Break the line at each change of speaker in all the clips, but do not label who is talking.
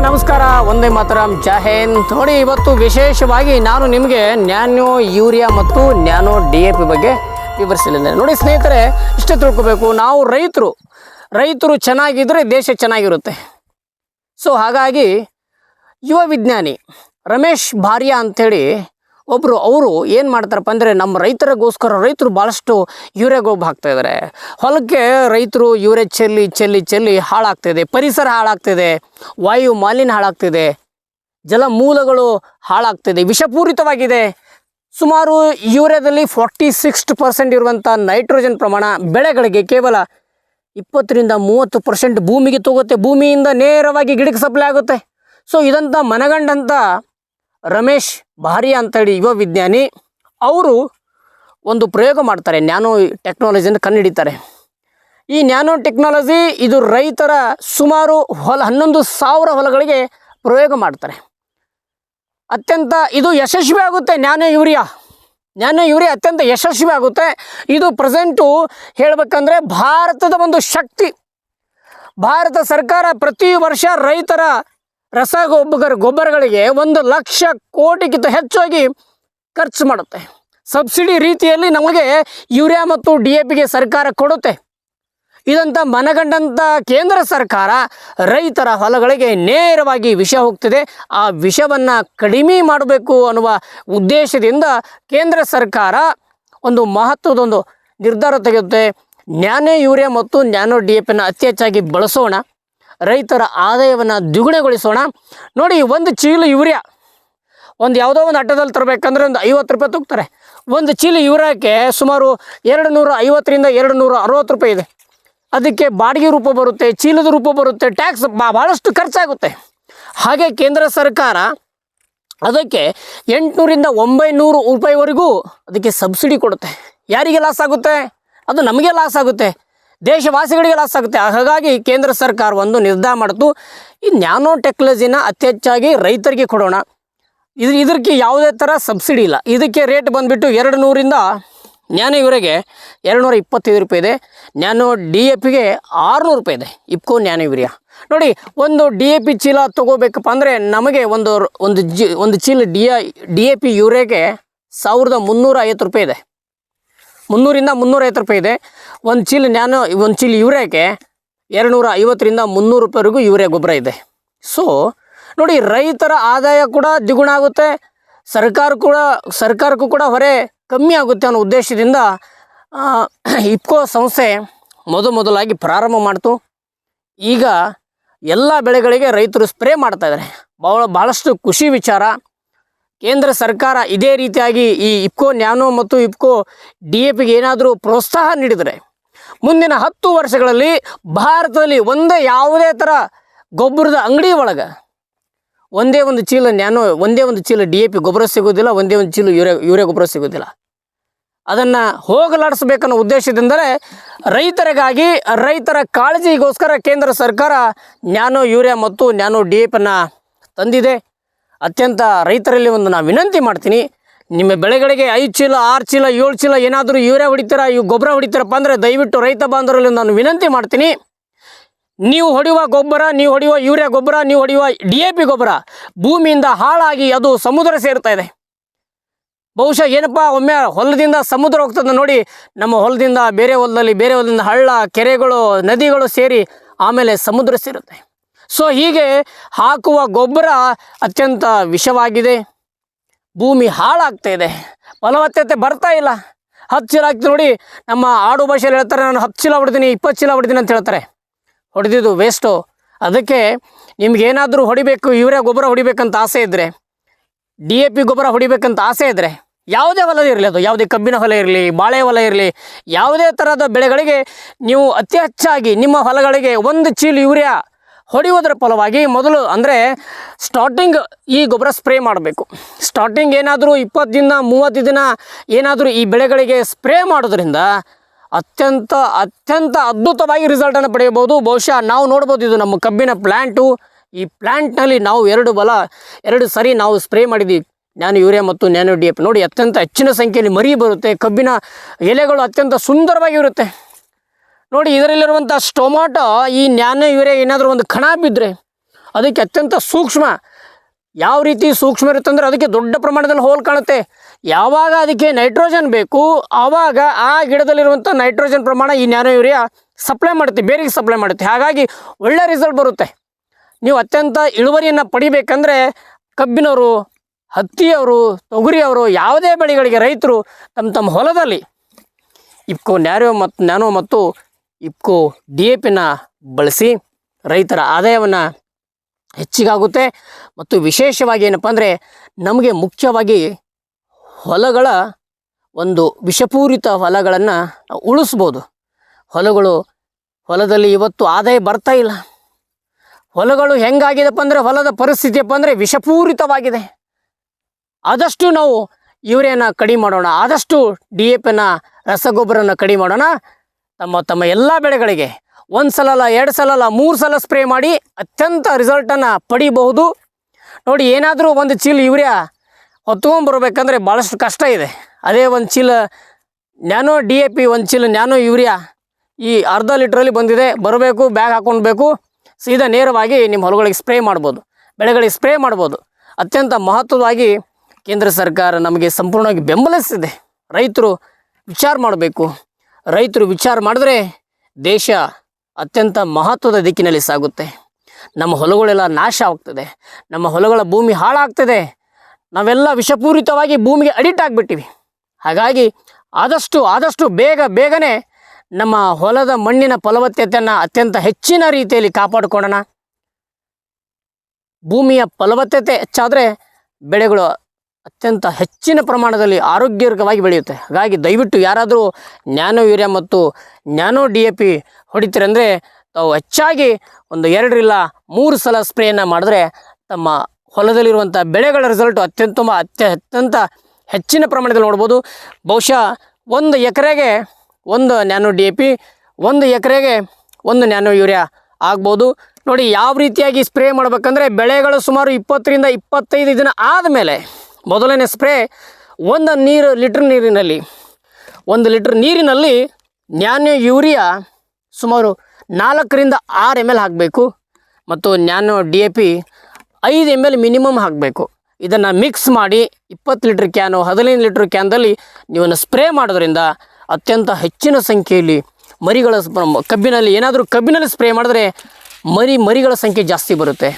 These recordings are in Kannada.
ನಮಸ್ಕಾರ, ಒಂದೇ ಮಾತರಂ ಜಾಹೇನ್ ನೋಡಿ, ಇವತ್ತು ವಿಶೇಷವಾಗಿ ನಾನು ನಿಮಗೆ ನ್ಯಾನೋ ಯೂರಿಯಾ ಮತ್ತು ನ್ಯಾನೋ ಡಿ ಎ ಪಿ ಬಗ್ಗೆ ವಿವರಿಸಲಿದ್ದೇನೆ. ನೋಡಿ, ಸ್ನೇಹಿತರೆ, ಇಷ್ಟೇ ತಿಳ್ಕೊಬೇಕು, ನಾವು ರೈತರು ರೈತರು ಚೆನ್ನಾಗಿದ್ದರೆ ದೇಶ ಚೆನ್ನಾಗಿರುತ್ತೆ. ಸೊ, ಹಾಗಾಗಿ ಯುವ ವಿಜ್ಞಾನಿ ರಮೇಶ್ ಭಾರ್ಯ ಅಂಥೇಳಿ ಒಬ್ಬರು ಅವರು ಏನು ಮಾಡ್ತಾರಪ್ಪ ಅಂದರೆ ನಮ್ಮ ರೈತರಿಗೋಸ್ಕರ ರೈತರು ಭಾಳಷ್ಟು ಯೂರಿಯಾ ಗೊಬ್ಬರ ಹಾಕ್ತಾ ಇದ್ದಾರೆ ಹೊಲಕ್ಕೆ ರೈತರು ಯೂರಿಯಾ ಚೆಲ್ಲಿ ಚೆಲ್ಲಿ ಚೆಲ್ಲಿ ಹಾಳಾಗ್ತಿದೆ ಪರಿಸರ ಹಾಳಾಗ್ತಿದೆ. ವಾಯು ಮಾಲಿನ್ಯ ಹಾಳಾಗ್ತಿದೆ. ಜಲಮೂಲಗಳು ಹಾಳಾಗ್ತಿದೆ. ವಿಷಪೂರಿತವಾಗಿದೆ. ಸುಮಾರು ಯೂರಿಯಾದಲ್ಲಿ ಫಾರ್ಟಿ ಸಿಕ್ಸ್ ಪರ್ಸೆಂಟ್ ಇರುವಂಥ ನೈಟ್ರೋಜನ್ ಪ್ರಮಾಣ ಬೆಳೆಗಳಿಗೆ ಕೇವಲ ಇಪ್ಪತ್ತರಿಂದ ಮೂವತ್ತು ಪರ್ಸೆಂಟ್ ಭೂಮಿಗೆ ತಗೋತ್ತೆ. ಭೂಮಿಯಿಂದ ನೇರವಾಗಿ ಗಿಡಕ್ಕೆ ಸಪ್ಲೈ ಆಗುತ್ತೆ. ಸೊ ಇದಂಥ ಮನಗಂಡಂಥ ರಮೇಶ್ ಭಾರಿ ಅಂತೇಳಿ ಯುವ ವಿಜ್ಞಾನಿ. ಅವರು ಒಂದು ಪ್ರಯೋಗ ಮಾಡ್ತಾರೆ, ನ್ಯಾನೋ ಟೆಕ್ನಾಲಜಿಯನ್ನು ಕಂಡುಹಿಡಿತಾರೆ ಈ ನ್ಯಾನೋ ಟೆಕ್ನಾಲಜಿ ಇದು ರೈತರ ಸುಮಾರು ಹೊಲ, ಹನ್ನೊಂದು ಸಾವಿರ ಹೊಲಗಳಿಗೆ ಪ್ರಯೋಗ ಮಾಡ್ತಾರೆ. ಅತ್ಯಂತ ಇದು ಯಶಸ್ವಿ ಆಗುತ್ತೆ ನ್ಯಾನೋ ಯೂರಿಯಾ. ನ್ಯಾನೋ ಯೂರಿಯಾ ಅತ್ಯಂತ ಯಶಸ್ವಿ ಆಗುತ್ತೆ. ಇದು ಪ್ರೆಸೆಂಟು ಹೇಳಬೇಕಂದ್ರೆ ಭಾರತದ ಒಂದು ಶಕ್ತಿ. ಭಾರತ ಸರ್ಕಾರ ಪ್ರತಿ ವರ್ಷ ರೈತರ ರಸಗೊಬ್ಬರ, ಗೊಬ್ಬರಗಳಿಗೆ ಒಂದು ಲಕ್ಷ ಕೋಟಿಗಿಂತ ಹೆಚ್ಚಾಗಿ ಖರ್ಚು ಮಾಡುತ್ತೆ. ಸಬ್ಸಿಡಿ ರೀತಿಯಲ್ಲಿ ನಮಗೆ ಯೂರಿಯಾ ಮತ್ತು ಡಿ ಎ ಪಿಗೆ ಸರ್ಕಾರ ಕೊಡುತ್ತೆ. ಇದಂತ ಮನಗಂಡಂಥ ಕೇಂದ್ರ ಸರ್ಕಾರ ರೈತರ ಹೊಲಗಳಿಗೆ ನೇರವಾಗಿ ವಿಷ ಹೋಗ್ತಿದೆ. ಆ ವಿಷವನ್ನು ಕಡಿಮೆ ಮಾಡಬೇಕು ಅನ್ನುವ ಉದ್ದೇಶದಿಂದ ಕೇಂದ್ರ ಸರ್ಕಾರ ಒಂದು ಮಹತ್ವದೊಂದು ನಿರ್ಧಾರ ತೆಗೆಯುತ್ತೆ. ನ್ಯಾನೋ ಯೂರಿಯಾ ಮತ್ತು ನ್ಯಾನೋ ಡಿ ಎ ಪಿನ ಅತಿ ಹೆಚ್ಚಾಗಿ ಬಳಸೋಣ. ರೈತರ ಆದಾಯವನ್ನು ದ್ವಿಗುಣಗೊಳಿಸೋಣ. ನೋಡಿ, ಒಂದು ಚೀಲ ಯೂರಿಯಾ. ಒಂದು ಯಾವುದೋ ಒಂದು ಅಡ್ಡದಲ್ಲಿ ತರಬೇಕಂದ್ರೆ ಒಂದು ಐವತ್ತು ರೂಪಾಯಿ ತೂಗ್ತಾರೆ. ಒಂದು ಚೀಲ ಯೂರಿಯಾಕ್ಕೆ ಸುಮಾರು ಎರಡು ನೂರ ಐವತ್ತರಿಂದ ಎರಡು ನೂರ ಅರವತ್ತು ರೂಪಾಯಿ ಇದೆ. ಅದಕ್ಕೆ ಬಾಡಿಗೆ ರೂಪ ಬರುತ್ತೆ, ಚೀಲದ ರೂಪ ಬರುತ್ತೆ, ಟ್ಯಾಕ್ಸ್ ಭಾಳಷ್ಟು ಖರ್ಚಾಗುತ್ತೆ. ಹಾಗೆ ಕೇಂದ್ರ ಸರ್ಕಾರ ಅದಕ್ಕೆ ಎಂಟುನೂರಿಂದ ಒಂಬೈನೂರು ರೂಪಾಯಿವರೆಗೂ ಅದಕ್ಕೆ ಸಬ್ಸಿಡಿ ಕೊಡುತ್ತೆ. ಯಾರಿಗೆ ಲಾಸ್ ಆಗುತ್ತೆ? ಅದು ನಮಗೆ ಲಾಸ್ ಆಗುತ್ತೆ. ದೇಶವಾಸಿಗಳಿಗೆ ಲಾಸ್ ಆಗುತ್ತೆ. ಹಾಗಾಗಿ ಕೇಂದ್ರ ಸರ್ಕಾರ ಒಂದು ನಿರ್ಧಾರ ಮಾಡಿತು. ಈ ನ್ಯಾನೋ ಟೆಕ್ನಾಲಜಿನ ಅತಿ ಹೆಚ್ಚಾಗಿ ರೈತರಿಗೆ ಕೊಡೋಣ. ಇದು ಇದಕ್ಕೆ ಯಾವುದೇ ಥರ ಸಬ್ಸಿಡಿ ಇಲ್ಲ. ಇದಕ್ಕೆ ರೇಟ್ ಬಂದುಬಿಟ್ಟು ಎರಡು ನೂರಿಂದ ನ್ಯಾನೋ ಇವರಿಗೆ ಎರಡು ನೂರ ಇಪ್ಪತ್ತೈದು ರೂಪಾಯಿ ಇದೆ. ನ್ಯಾನೋ ಡಿ ಎ ಪಿಗೆ ಆರುನೂರು ರೂಪಾಯಿ ಇದೆ. IFFCO nano urea. ನೋಡಿ, ಒಂದು ಡಿ ಎ ಪಿ ಚೀಲ ತೊಗೋಬೇಕಪ್ಪ ಅಂದರೆ ನಮಗೆ ಒಂದು ಒಂದು ಜಿ, ಒಂದು ಚೀಲ ಡಿ ಡಿ ಎ ಪಿ ಯೂರಿಯಾಗೆ ಸಾವಿರದ ಮುನ್ನೂರ ಐವತ್ತು ರೂಪಾಯಿ ಇದೆ. ಮುನ್ನೂರಿಂದ ಮುನ್ನೂರೈವತ್ತು ರೂಪಾಯಿ ಇದೆ. ಒಂದು ಚೀಲ ನಾನು ಒಂದು ಚೀಲ ಯೂರಿಯಾಕ್ಕೆ ಎರಡು ನೂರ ಐವತ್ತರಿಂದ ಮುನ್ನೂರು ರೂಪಾಯಿವರೆಗೂ ಯೂರಿಯಾ ಗೊಬ್ಬರ ಇದೆ. ಸೊ ನೋಡಿ ರೈತರ ಆದಾಯ ಕೂಡ ದ್ವಿಗುಣ ಆಗುತ್ತೆ. ಸರ್ಕಾರ ಕೂಡ, ಸರ್ಕಾರಕ್ಕೂ ಕೂಡ ಹೊರೆ ಕಮ್ಮಿ ಆಗುತ್ತೆ ಅನ್ನೋ ಉದ್ದೇಶದಿಂದ ಇಪ್ಕೋ ಸಂಸ್ಥೆ ಮೊದ ಮೊದಲಾಗಿ ಪ್ರಾರಂಭ ಮಾಡ್ತು. ಈಗ ಎಲ್ಲ ಬೆಳೆಗಳಿಗೆ ರೈತರು ಸ್ಪ್ರೇ ಮಾಡ್ತಾ ಇದ್ದಾರೆ. ಭಾಳ ಭಾಳಷ್ಟು ಖುಷಿ ವಿಚಾರ ಕೇಂದ್ರ ಸರ್ಕಾರ ಇದೇ ರೀತಿಯಾಗಿ ಈ ಇಪ್ಕೋ ನ್ಯಾನೋ ಮತ್ತು ಇಪ್ಕೋ ಡಿ ಎ ಪಿಗೆ ಏನಾದರೂ ಪ್ರೋತ್ಸಾಹ ನೀಡಿದರೆ ಮುಂದಿನ ಹತ್ತು ವರ್ಷಗಳಲ್ಲಿ ಭಾರತದಲ್ಲಿ ಒಂದೇ ಯಾವುದೇ ಥರ ಗೊಬ್ಬರದ ಅಂಗಡಿ ಒಳಗೆ ಒಂದೇ ಒಂದು ಚೀಲ ನ್ಯಾನೋ, ಒಂದೇ ಒಂದು ಚೀಲ ಡಿ ಎ ಪಿ ಗೊಬ್ಬರ ಸಿಗೋದಿಲ್ಲ ಒಂದೇ ಒಂದು ಚೀಲ ಯೂರಿಯಾ ಯೂರಿಯಾ ಗೊಬ್ಬರ ಸಿಗೋದಿಲ್ಲ ಅದನ್ನು ಹೋಗಲಾಡಿಸ್ಬೇಕನ್ನೋ ಉದ್ದೇಶದಿಂದಲೇ ರೈತರಿಗಾಗಿ, ರೈತರ ಕಾಳಜಿಗೋಸ್ಕರ ಕೇಂದ್ರ ಸರ್ಕಾರ ನ್ಯಾನೋ, ಯೂರಿಯಾ ಮತ್ತು ನ್ಯಾನೋ ಡಿ ಎ ತಂದಿದೆ. ಅತ್ಯಂತ ರೈತರಲ್ಲಿ ಒಂದು ನಾನು ವಿನಂತಿ ಮಾಡ್ತೀನಿ, ನಿಮ್ಮ ಬೆಳೆಗಳಿಗೆ ಐದು ಚೀಲ, ಆರು ಚೀಲ, ಏಳು ಚೀಲ ಏನಾದರೂ ಯೂರಿಯಾ ಹೊಡಿತೀರಾ, ಇವು ಗೊಬ್ಬರ ಹೊಡಿತೀರಪ್ಪ ಅಂದರೆ ದಯವಿಟ್ಟು ರೈತ ಬಾಂಧವರಲ್ಲಿ ನಾನು ವಿನಂತಿ ಮಾಡ್ತೀನಿ. ನೀವು ಹೊಡೆಯುವ ಗೊಬ್ಬರ, ನೀವು ಹೊಡೆಯುವ ಯೂರಿಯಾ ಗೊಬ್ಬರ, ನೀವು ಹೊಡೆಯುವ ಡಿ ಎ ಪಿ ಗೊಬ್ಬರ ಭೂಮಿಯಿಂದ ಹಾಳಾಗಿ ಅದು ಸಮುದ್ರ ಸೇರ್ತಾ ಇದೆ. ಬಹುಶಃ ಏನಪ್ಪ, ಒಮ್ಮೆ ಹೊಲದಿಂದ ಸಮುದ್ರ ಹೋಗ್ತದೆ ನೋಡಿ, ನಮ್ಮ ಹೊಲದಿಂದ ಬೇರೆ ಹೊಲದಲ್ಲಿ, ಬೇರೆ ಹೊಲದಿಂದ ಹಳ್ಳ, ಕೆರೆಗಳು, ನದಿಗಳು ಸೇರಿ ಆಮೇಲೆ ಸಮುದ್ರ ಸೇರುತ್ತೆ. ಸೊ ಹೀಗೆ ಹಾಕುವ ಗೊಬ್ಬರ ಅತ್ಯಂತ ವಿಷವಾಗಿದೆ. ಭೂಮಿ ಹಾಳಾಗ್ತಾ ಇದೆ. ಫಲವತ್ತತೆ ಬರ್ತಾ ಇಲ್ಲ. ಹತ್ತು ಚೀಲ ಹಾಕ್ತಿ ನೋಡಿ, ನಮ್ಮ ಆಡು ಭಾಷೆಯಲ್ಲಿ ಹೇಳ್ತಾರೆ, ನಾನು ಹತ್ತು ಚೀಲ ಹೊಡ್ತೀನಿ ಇಪ್ಪತ್ತು ಚೀಲ ಹೊಡ್ತೀನಿ ಅಂತ ಹೇಳ್ತಾರೆ. ಹೊಡೆದಿದ್ದು ವೇಸ್ಟು ಅದಕ್ಕೆ ನಿಮ್ಗೇನಾದರೂ ಹೊಡಿಬೇಕು, ಯೂರಿಯಾ ಗೊಬ್ಬರ ಹೊಡಿಬೇಕಂತ ಆಸೆ ಇದ್ದರೆ ಡಿ ಎ ಪಿ ಗೊಬ್ಬರ ಹೊಡಿಬೇಕಂತ ಆಸೆ ಇದ್ದರೆ ಯಾವುದೇ ಹೊಲ ಇರಲಿ, ಅದು ಯಾವುದೇ ಕಬ್ಬಿನ ಹೊಲ ಇರಲಿ, ಬಾಳೆ ಹೊಲ ಇರಲಿ, ಯಾವುದೇ ಥರದ ಬೆಳೆಗಳಿಗೆ ನೀವು ಅತಿ ಹೆಚ್ಚಾಗಿ ನಿಮ್ಮ ಹೊಲಗಳಿಗೆ ಒಂದು ಚೀಲ ಯೂರಿಯಾ ಹೊಡೆಯುವುದರ ಫಲವಾಗಿ ಮೊದಲು ಅಂದರೆ ಸ್ಟಾರ್ಟಿಂಗ್ ಈ ಗೊಬ್ಬರ ಸ್ಪ್ರೇ ಮಾಡಬೇಕು. ಸ್ಟಾರ್ಟಿಂಗ್ ಏನಾದರೂ ಇಪ್ಪತ್ತು ದಿನ, ಮೂವತ್ತು ದಿನ ಏನಾದರೂ ಈ ಬೆಳೆಗಳಿಗೆ ಸ್ಪ್ರೇ ಮಾಡೋದ್ರಿಂದ ಅತ್ಯಂತ ಅತ್ಯಂತ ಅದ್ಭುತವಾಗಿ ರಿಸಲ್ಟನ್ನು ಪಡೆಯಬಹುದು. ಬಹುಶಃ ನಾವು ನೋಡ್ಬೋದು ಇದು ನಮ್ಮ ಕಬ್ಬಿನ ಪ್ಲ್ಯಾಂಟು ಈ ಪ್ಲ್ಯಾಂಟ್ನಲ್ಲಿ ನಾವು ಎರಡು ಬಲ, ಎರಡು ಸರಿ ನಾವು ಸ್ಪ್ರೇ ಮಾಡಿದ್ವಿ. ನ್ಯಾನೋ ಯೂರಿಯಾ ಮತ್ತು ನ್ಯಾನೋ ಡಿ ಎಫ್ ನೋಡಿ, ಅತ್ಯಂತ ಹೆಚ್ಚಿನ ಸಂಖ್ಯೆಯಲ್ಲಿ ಮರಿ ಬರುತ್ತೆ. ಕಬ್ಬಿನ ಎಲೆಗಳು ಅತ್ಯಂತ ಸುಂದರವಾಗಿರುತ್ತೆ. ನೋಡಿ, ಇದರಲ್ಲಿರುವಂಥ ಸ್ಟೊಮಾಟೊ, ಈ ನ್ಯಾನೋ ಇವರೇ ಏನಾದರೂ ಒಂದು ಕಣ ಬಿದ್ದರೆ ಅದಕ್ಕೆ ಅತ್ಯಂತ ಸೂಕ್ಷ್ಮ. ಯಾವ ರೀತಿ ಸೂಕ್ಷ್ಮ ಇರುತ್ತೆ ಅಂದರೆ ಅದಕ್ಕೆ ದೊಡ್ಡ ಪ್ರಮಾಣದಲ್ಲಿ ಹೋಲ್ ಕಾಣುತ್ತೆ. ಯಾವಾಗ ಅದಕ್ಕೆ ನೈಟ್ರೋಜನ್ ಬೇಕು, ಆವಾಗ ಆ ಗಿಡದಲ್ಲಿರುವಂಥ ನೈಟ್ರೋಜನ್ ಪ್ರಮಾಣ ಈ ನ್ಯಾನೋ ಯೂರಿಯಾ ಸಪ್ಲೈ ಮಾಡುತ್ತೆ, ಬೇರಿಗೆ ಸಪ್ಲೈ ಮಾಡುತ್ತೆ. ಹಾಗಾಗಿ ಒಳ್ಳೆ ರಿಸಲ್ಟ್ ಬರುತ್ತೆ. ನೀವು ಅತ್ಯಂತ ಇಳುವರಿಯನ್ನು ಪಡಿಬೇಕಂದ್ರೆ ಕಬ್ಬಿನವರು, ಹತ್ತಿಯವರು, ತೊಗರಿಯವರು, ಯಾವುದೇ ಬೆಳೆಗಳಿಗೆ ರೈತರು ತಮ್ಮ ತಮ್ಮ ಹೊಲದಲ್ಲಿ, ಇಪ್ಕೋ ನ್ಯಾರೋ ಮತ್ತು ನ್ಯಾನೋ ಮತ್ತು ಇಪ್ಕೋ ಡಿ ಎ ಪಿನ ಬಳಸಿ ರೈತರ ಆದಾಯವನ್ನು ಹೆಚ್ಚಿಗಾಗುತ್ತೆ. ಮತ್ತು ವಿಶೇಷವಾಗಿ ಏನಪ್ಪ ಅಂದರೆ ನಮಗೆ ಮುಖ್ಯವಾಗಿ ಹೊಲಗಳ ಒಂದು ವಿಷಪೂರಿತ ಹೊಲಗಳನ್ನು ಉಳಿಸ್ಬೋದು. ಹೊಲಗಳು, ಹೊಲದಲ್ಲಿ ಇವತ್ತು ಆದಾಯ ಬರ್ತಾ ಇಲ್ಲ. ಹೊಲಗಳು ಹೆಂಗಾಗಿದೆಪ್ಪ ಅಂದರೆ ಹೊಲದ ಪರಿಸ್ಥಿತಿಯಪ್ಪ ಅಂದರೆ ವಿಷಪೂರಿತವಾಗಿದೆ. ಆದಷ್ಟು ನಾವು ಇವರೇನ ಕಡಿಮೆ ಮಾಡೋಣ. ಆದಷ್ಟು ಡಿ ಎ ಪಿನ ರಸಗೊಬ್ಬರನ ಕಡಿಮೆ ಮಾಡೋಣ. ತಮ್ಮ ತಮ್ಮ ಎಲ್ಲ ಬೆಳೆಗಳಿಗೆ ಒಂದು ಸಲ ಅಲ್ಲ ಎರಡು ಸಲ ಅಲ್ಲ ಮೂರು ಸಲ ಸ್ಪ್ರೇ ಮಾಡಿ ಅತ್ಯಂತ ರಿಸಲ್ಟನ್ನು ಪಡಿಬಹುದು. ನೋಡಿ, ಏನಾದರೂ ಒಂದು ಚೀಲ ಯೂರಿಯಾ ಹೊತ್ಕೊಂಡ್ಬರ್ಬೇಕಂದ್ರೆ ಭಾಳಷ್ಟು ಕಷ್ಟ ಇದೆ. ಅದೇ ಒಂದು ಚೀಲ ನ್ಯಾನೋ ಡಿ ಎ ಪಿ ಒಂದು ಚೀಲ ನ್ಯಾನೋ ಯೂರಿಯಾ ಈ ಅರ್ಧ ಲೀಟ್ರಲ್ಲಿ ಬಂದಿದೆ. ಬರಬೇಕು, ಬ್ಯಾಗ್ ಹಾಕ್ಕೊಳ್ಬೇಕು ಸೀದಾ ನೇರವಾಗಿ ನಿಮ್ಮ ಹೊಲಗಳಿಗೆ ಸ್ಪ್ರೇ ಮಾಡ್ಬೋದು. ಬೆಳೆಗಳಿಗೆ ಸ್ಪ್ರೇ ಮಾಡ್ಬೋದು. ಅತ್ಯಂತ ಮಹತ್ವವಾಗಿ ಕೇಂದ್ರ ಸರ್ಕಾರ ನಮಗೆ ಸಂಪೂರ್ಣವಾಗಿ ಬೆಂಬಲಿಸಿದೆ. ರೈತರು ವಿಚಾರ ಮಾಡಬೇಕು. ರೈತರು ವಿಚಾರ ಮಾಡಿದ್ರೆ ದೇಶ ಅತ್ಯಂತ ಮಹತ್ವದ ದಿಕ್ಕಿನಲ್ಲಿ ಸಾಗುತ್ತೆ. ನಮ್ಮ ಹೊಲಗಳೆಲ್ಲ ನಾಶ ಆಗ್ತದೆ. ನಮ್ಮ ಹೊಲಗಳ ಭೂಮಿ ಹಾಳಾಗ್ತದೆ. ನಾವೆಲ್ಲ ವಿಷಪೂರಿತವಾಗಿ ಭೂಮಿಗೆ ಅಡಿಕ್ಟ್ ಆಗಿಬಿಟ್ಟಿವಿ. ಹಾಗಾಗಿ ಆದಷ್ಟು ಆದಷ್ಟು ಬೇಗ ಬೇಗನೆ ನಮ್ಮ ಹೊಲದ ಮಣ್ಣಿನ ಫಲವತ್ತತೆಯನ್ನು ಅತ್ಯಂತ ಹೆಚ್ಚಿನ ರೀತಿಯಲ್ಲಿ ಕಾಪಾಡಿಕೊಳ್ಳೋಣ. ಭೂಮಿಯ ಫಲವತ್ತತೆ ಹೆಚ್ಚಾದರೆ ಬೆಳೆಗಳು ಅತ್ಯಂತ ಹೆಚ್ಚಿನ ಪ್ರಮಾಣದಲ್ಲಿ ಆರೋಗ್ಯಕರವಾಗಿ ಬೆಳೆಯುತ್ತೆ. ಹಾಗಾಗಿ ದಯವಿಟ್ಟು ಯಾರಾದರೂ ನ್ಯಾನೋ ಯೂರಿಯಾ ಮತ್ತು ನ್ಯಾನೋ ಡಿ ಎ ಪಿ ಹೊಡಿತೀರಂದರೆ ತಾವು ಹೆಚ್ಚಾಗಿ ಒಂದು ಎರಡರಿಲ್ಲ ಮೂರು ಸಲ ಸ್ಪ್ರೇಯನ್ನು ಮಾಡಿದ್ರೆ ತಮ್ಮ ಹೊಲದಲ್ಲಿರುವಂಥ ಬೆಳೆಗಳ ರಿಸಲ್ಟು ಅತ್ಯಂತ ಅತ್ಯ ಅತ್ಯಂತ ಹೆಚ್ಚಿನ ಪ್ರಮಾಣದಲ್ಲಿ ನೋಡ್ಬೋದು. ಬಹುಶಃ ಒಂದು ಎಕರೆಗೆ ಒಂದು ನ್ಯಾನೋ ಡಿ ಎ ಪಿ, ಒಂದು ಎಕರೆಗೆ ಒಂದು ನ್ಯಾನೋ ಯೂರಿಯಾ ಆಗ್ಬೋದು. ನೋಡಿ, ಯಾವ ರೀತಿಯಾಗಿ ಸ್ಪ್ರೇ ಮಾಡಬೇಕಂದ್ರೆ ಬೆಳೆಗಳು ಸುಮಾರು ಇಪ್ಪತ್ತರಿಂದ ಇಪ್ಪತ್ತೈದು ದಿನ ಆದಮೇಲೆ ಮೊದಲನೇ ಸ್ಪ್ರೇ ಒಂದು ನೀರು, ಲೀಟ್ರ್ ನೀರಿನಲ್ಲಿ. ಒಂದು ಲೀಟ್ರ್ ನೀರಿನಲ್ಲಿ ನ್ಯಾನೋ ಯೂರಿಯಾ ಸುಮಾರು ನಾಲ್ಕರಿಂದ ಆರು ಎಂ ಎಲ್ ಹಾಕಬೇಕು ಮತ್ತು ನ್ಯಾನೋ ಡಿ ಎ ಪಿ ಐದು ಎಂ ಎಲ್ ಮಿನಿಮಮ್ ಹಾಕಬೇಕು. ಇದನ್ನು ಮಿಕ್ಸ್ ಮಾಡಿ ಇಪ್ಪತ್ತು ಲೀಟ್ರ್ ಕ್ಯಾನು ಹದಿನೈದು ಲೀಟ್ರ್ ಕ್ಯಾನ್ದಲ್ಲಿ ನೀವನ್ನು ಸ್ಪ್ರೇ ಮಾಡೋದ್ರಿಂದ ಅತ್ಯಂತ ಹೆಚ್ಚಿನ ಸಂಖ್ಯೆಯಲ್ಲಿ ಮರಿಗಳ ಕಬ್ಬಿನಲ್ಲಿ ಏನಾದರೂ ಕಬ್ಬಿನಲ್ಲಿ ಸ್ಪ್ರೇ ಮಾಡಿದ್ರೆ ಮರಿ, ಮರಿಗಳ ಸಂಖ್ಯೆ ಜಾಸ್ತಿ ಬರುತ್ತೆ.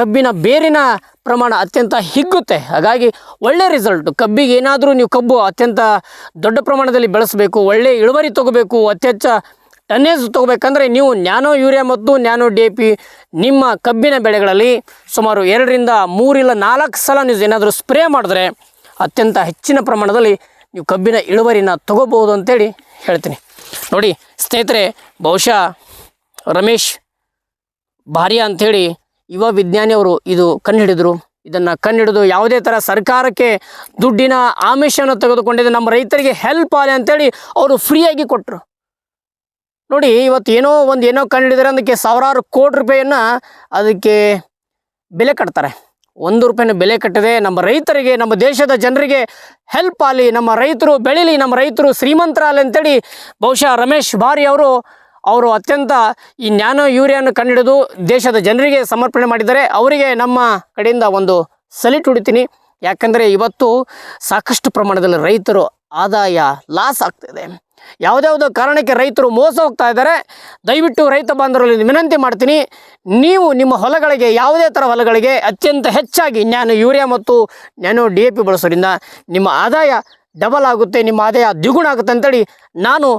ಕಬ್ಬಿನ ಬೇರಿನ ಪ್ರಮಾಣ ಅತ್ಯಂತ ಹಿಗ್ಗುತ್ತೆ. ಹಾಗಾಗಿ ಒಳ್ಳೆ ರಿಸಲ್ಟು ಕಬ್ಬಿಗೆ ಏನಾದರೂ ನೀವು ಕಬ್ಬು ಅತ್ಯಂತ ದೊಡ್ಡ ಪ್ರಮಾಣದಲ್ಲಿ ಬೆಳೆಸಬೇಕು, ಒಳ್ಳೆ ಇಳುವರಿ ತೊಗೋಬೇಕು, ಅತ್ಯಂತ ಟನ್ನೇಜ್ ತೊಗೋಬೇಕಂದ್ರೆ ನೀವು ನ್ಯಾನೋ ಯೂರಿಯಾ ಮತ್ತು ನ್ಯಾನೋ ಡಿ ಪಿ ನಿಮ್ಮ ಕಬ್ಬಿನ ಬೆಳೆಗಳಲ್ಲಿ ಸುಮಾರು ಎರಡರಿಂದ ಮೂರಿಲ್ಲ ನಾಲ್ಕು ಸಲ ನೀವು ಏನಾದರೂ ಸ್ಪ್ರೇ ಮಾಡಿದ್ರೆ ಅತ್ಯಂತ ಹೆಚ್ಚಿನ ಪ್ರಮಾಣದಲ್ಲಿ ನೀವು ಕಬ್ಬಿನ ಇಳುವರಿನ ತೊಗೋಬೋದು ಅಂತೇಳಿ ಹೇಳ್ತೀನಿ. ನೋಡಿ ಸ್ನೇಹಿತರೆ, ಬಹುಶಃ ರಮೇಶ್ ಭಾರ್ಯ ಅಂಥೇಳಿ ಯುವ ವಿಜ್ಞಾನಿಯವರು ಇದು ಕಂಡುಹಿಡಿದರು ಇದನ್ನು ಕಂಡುಹಿಡಿದು ಯಾವುದೇ ಥರ ಸರ್ಕಾರಕ್ಕೆ ದುಡ್ಡಿನ ಆಮಿಷವನ್ನು ತೆಗೆದುಕೊಂಡಿದ್ದು ನಮ್ಮ ರೈತರಿಗೆ ಹೆಲ್ಪ್ ಆಗಲಿ ಅಂತೇಳಿ ಅವರು ಫ್ರೀಯಾಗಿ ಕೊಟ್ಟರು ನೋಡಿ, ಇವತ್ತು ಏನೋ ಒಂದು ಏನೋ ಕಂಡುಹಿಡಿದ್ರೆ ಅದಕ್ಕೆ ಸಾವಿರಾರು ಕೋಟಿ ರೂಪಾಯಿಯನ್ನು ಅದಕ್ಕೆ ಬೆಲೆ ಕಟ್ತಾರೆ. ಒಂದು ರೂಪಾಯಿನ ಬೆಲೆ ಕಟ್ಟದೆ, ನಮ್ಮ ರೈತರಿಗೆ, ನಮ್ಮ ದೇಶದ ಜನರಿಗೆ ಹೆಲ್ಪ್ ಆಗಲಿ, ನಮ್ಮ ರೈತರು ಬೆಳೀಲಿ, ನಮ್ಮ ರೈತರು ಶ್ರೀಮಂತರಾಗಲಿ ಅಂತೇಳಿ ಬಹುಶಃ ರಮೇಶ್ ಬಾರಿ ಅವರು ಅವರು ಅತ್ಯಂತ ಈ ನ್ಯಾನೋ ಯೂರಿಯಾನ ಕಂಡುಹಿಡಿದು ದೇಶದ ಜನರಿಗೆ ಸಮರ್ಪಣೆ ಮಾಡಿದ್ದಾರೆ. ಅವರಿಗೆ ನಮ್ಮ ಕಡೆಯಿಂದ ಒಂದು ಸಲಿಟ್ ಹೊಡಿತೀನಿ ಯಾಕಂದರೆ ಇವತ್ತು ಸಾಕಷ್ಟು ಪ್ರಮಾಣದಲ್ಲಿ ರೈತರು ಆದಾಯ ಲಾಸ್ ಆಗ್ತಿದೆ. ಯಾವುದ್ಯಾವುದೋ ಕಾರಣಕ್ಕೆ ರೈತರು ಮೋಸ ಹೋಗ್ತಾ ಇದ್ದಾರೆ. ದಯವಿಟ್ಟು ರೈತ ಬಾಂಧವರಲ್ಲಿ ವಿನಂತಿ ಮಾಡ್ತೀನಿ. ನೀವು ನಿಮ್ಮ ಹೊಲಗಳಿಗೆ, ಯಾವುದೇ ಥರ ಹೊಲಗಳಿಗೆ ಅತ್ಯಂತ ಹೆಚ್ಚಾಗಿ ನ್ಯಾನೋ ಯೂರಿಯಾ ಮತ್ತು ನ್ಯಾನೋ ಡಿ ಎ ಪಿ ಬಳಸೋದ್ರಿಂದ ನಿಮ್ಮ ಆದಾಯ ಡಬಲ್ ಆಗುತ್ತೆ, ನಿಮ್ಮ ಆದಾಯ ದ್ವಿಗುಣ ಆಗುತ್ತೆ ಅಂತೇಳಿ ನಾನು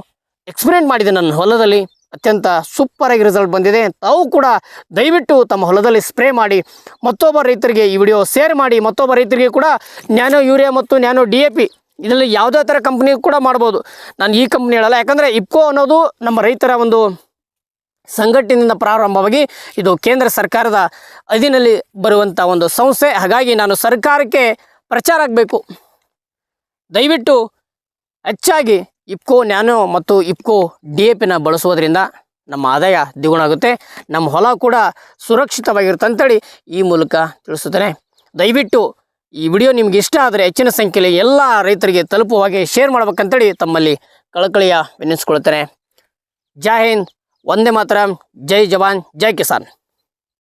ಎಕ್ಸ್ಪ್ಲೇನ್ ಮಾಡಿದೆ ನನ್ನ ಹೊಲದಲ್ಲಿ. ಅತ್ಯಂತ ಸೂಪರ್ ಆಗಿ ರಿಸಲ್ಟ್ ಬಂದಿದೆ. ತಾವು ಕೂಡ ದಯವಿಟ್ಟು ತಮ್ಮ ಹೊಲದಲ್ಲಿ ಸ್ಪ್ರೇ ಮಾಡಿ, ಮತ್ತೊಬ್ಬ ರೈತರಿಗೆ ಈ ವಿಡಿಯೋ ಶೇರ್ ಮಾಡಿ, ಮತ್ತೊಬ್ಬ ರೈತರಿಗೆ ಕೂಡ ನ್ಯಾನೋ ಯೂರಿಯಾ ಮತ್ತು ನ್ಯಾನೋ ಡಿ ಎ ಪಿ ಇದರಲ್ಲಿ ಯಾವುದೇ ಥರ ಕಂಪ್ನಿ ಕೂಡ ಮಾಡ್ಬೋದು. ನಾನು ಈ ಕಂಪ್ನಿ ಹೇಳಲ್ಲ, ಯಾಕಂದರೆ ಇಪ್ಕೋ ಅನ್ನೋದು ನಮ್ಮ ರೈತರ ಒಂದು ಸಂಘಟನೆಯಿಂದ ಪ್ರಾರಂಭವಾಗಿ ಇದು ಕೇಂದ್ರ ಸರ್ಕಾರದ ಅಧೀನಲ್ಲಿ ಬರುವಂಥ ಒಂದು ಸಂಸ್ಥೆ. ಹಾಗಾಗಿ ನಾನು ಸರ್ಕಾರಕ್ಕೆ ಪ್ರಚಾರ ಆಗಬೇಕು. ದಯವಿಟ್ಟು ಹೆಚ್ಚಾಗಿ ಇಪ್ಕೋ ನ್ಯಾನೋ ಮತ್ತು ಇಪ್ಕೋ ಡಿ ಎ ಪಿನ ಬಳಸುವುದರಿಂದ ನಮ್ಮ ಆದಾಯ ದ್ವಿಗುಣ ಆಗುತ್ತೆ ನಮ್ಮ ಹೊಲ ಕೂಡ ಸುರಕ್ಷಿತವಾಗಿರುತ್ತೆ ಅಂತೇಳಿ ಈ ಮೂಲಕ ತಿಳಿಸುತ್ತೇನೆ. ದಯವಿಟ್ಟು ಈ ವಿಡಿಯೋ ನಿಮ್ಗೆ ಇಷ್ಟ ಆದರೆ ಹೆಚ್ಚಿನ ಸಂಖ್ಯೆಯಲ್ಲಿ ಎಲ್ಲ ರೈತರಿಗೆ ತಲುಪುವ ಹಾಗೆ ಶೇರ್ ಮಾಡ್ಬೇಕಂತೇಳಿ ತಮ್ಮಲ್ಲಿ ಕಳಕಳಿಯ ವಿನಿಸ್ಕೊಳ್ತೇನೆ ಜೈ ಹಿಂದ್, ವಂದೇ ಮಾತರಂ, ಜೈ ಜವಾನ್, ಜೈ ಕಿಸಾನ್.